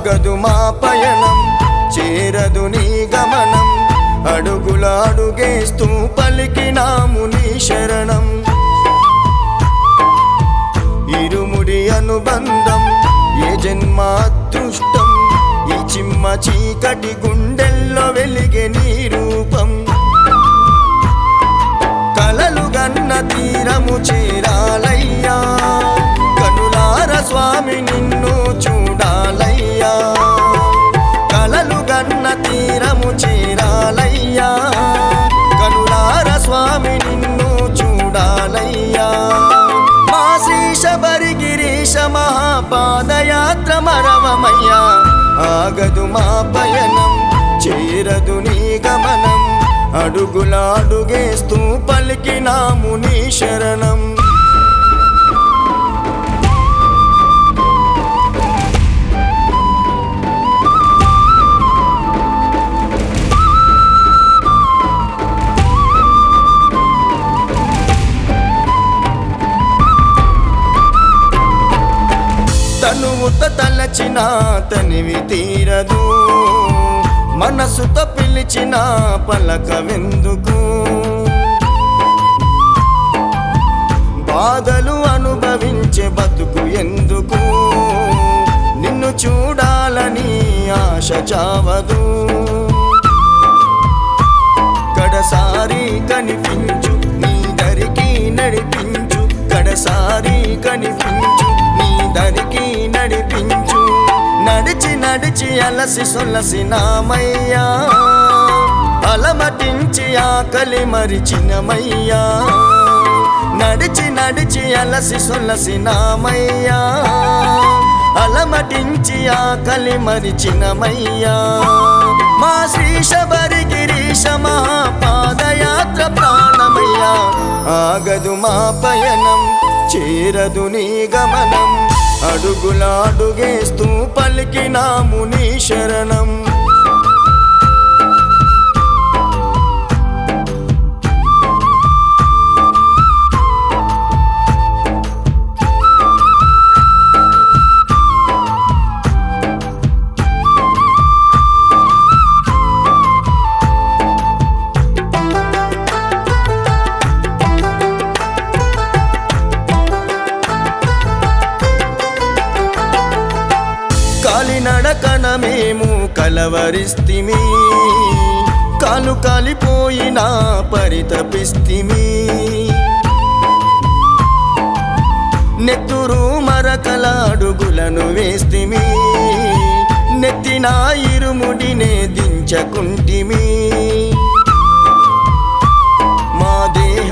ఆగదు మా పయనం చేరదు నీ గమనం. అడుగుల అడుగేస్తూ పలికినాము నీ శరణం. ఇరుముడి అనుబంధం ఏ జన్మ అదృష్టం ఈ చిమ్మ చీకటి గుండెల్లో వెలిగే నీ రూపం. కలలు గన్న తీరము చేరాల పాదయాత్ర మరవమయ్యా. ఆగదు మా పయనం చేరదు నీ గమనం. అడుగులాడుగేస్తూ పలికినాము నీ తలచిన తనివి తీరదు. మనసుతో పిలిచిన పలక వెందుకు బాధలు అనుభవించే బతుకు ఎందుకు? నిన్ను చూడాలని ఆశ చావదు. నడిచి అలసి సొలసి నామయ్యా. అలమటించి ఆకలి మరిచినమయ్యా. నడిచి నడిచి అలసి సొలసి నామయ్యా. అలమటించి ఆకలి మరిచినమయ్యా. మా శ్రీశ బరిగిరీశ మహాపాదయాత్ర ప్రాణమయ్యా. ఆగదు మా పయనం చేరదు నీ గమనం. అడుగుల అడుగేస్తూ పలికినాము నీ శరణం. కలవరిస్తిమి. కాలు కాలిపోయినా పరితపిస్తిమి. నెత్తురు మరకలాడుగులను వేస్తిమి. నెత్తిన ఇరుముడినే దించకుంటిమి. మా దేహ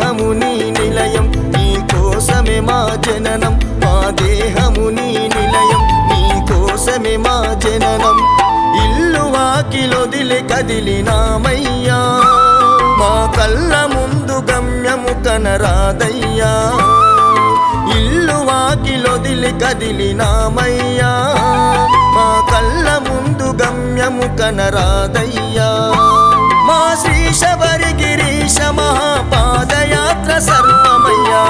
వాకిలొదిలి కదిలినామయ్యా మా కళ్ళ ముందు గమ్యము కనరాదయ్యా. ఇల్లు వాకిలొదిలి కదిలినామయ్యా మా కళ్ళ ముందు గమ్యము కనరాదయ్యా. మా శ్రీ శబరి గిరీశ మహాపాదయాత్ర సర్వమయ్యా.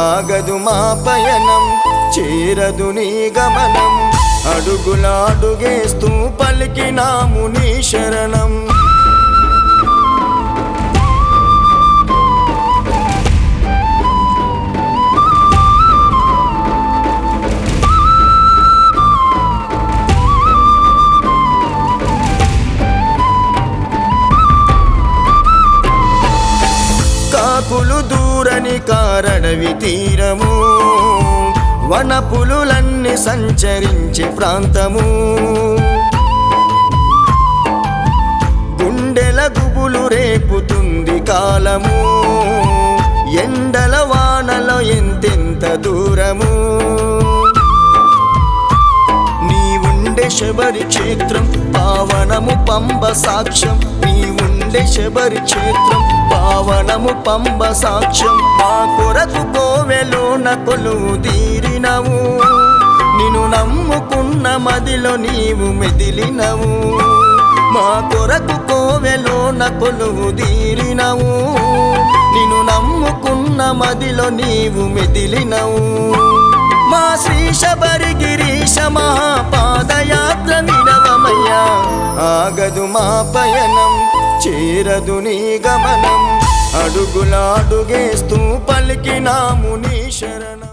ఆగదు మా పయనం చేరదు నీ గమనం. అడుగులాడుగేస్తూ పలికినాము నీ శరణం. కాకులు దూరని కారణవి తీరము వనపులులన్నీ సంచరించే ప్రాంతము. గుండెల గుబులు రేపుతుంది కాలము. ఎండల వానలో ఎంతెంత దూరము. నీ ఉండే శబరి క్షేత్రం పావనము పంబ సాక్ష్యం. నీ శబరి క్షేత్రం పావనము పంబ సాక్ష్యం. మా కొరకు కోవెలోన కొలువు మెదిలినవు. నిన్ను నమ్ముకున్న మదిలో నీవు మెదిలినవు. మా కొరకు కోవెలో కొలువు తీరినవు. నిన్ను నమ్ముకున్న మదిలో నీవు మెదిలినవు. మా శ్రీ శబరి గిరీశ మహాపాదయాత్ర ఆగదు మా పయనం చేరదు నీ గమనం. అడుగులాడుగేస్తూ పలికినాము నీ శరణం.